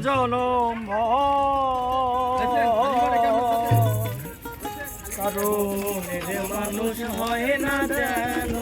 জনম কারণ মানুষ হয় না যেন।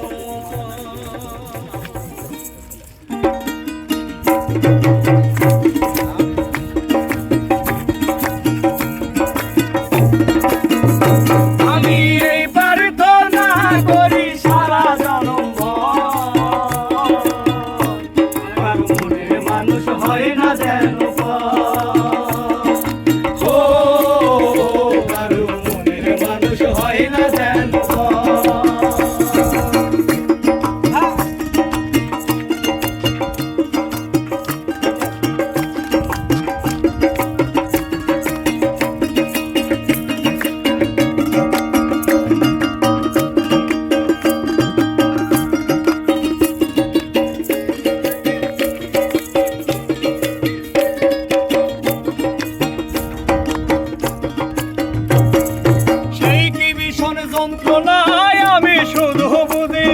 যন্ত্রণায় আমি শুধু বুঝি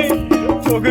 চোখ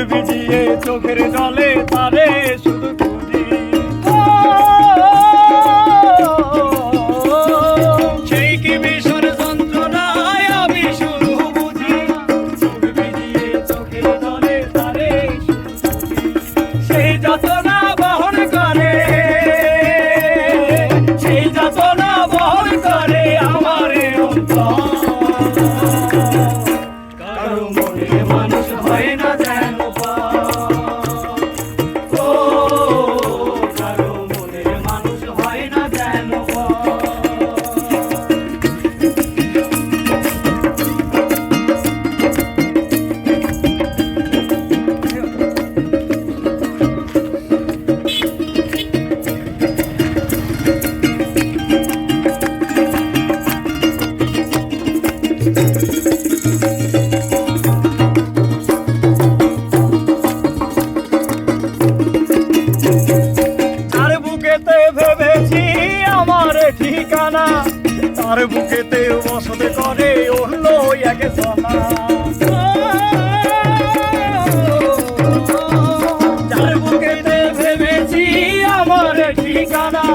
আমার বুকেতে বসতে করে ওলো এক সোনা যার বুকেতে ভেবেছি আমার ঠিকানা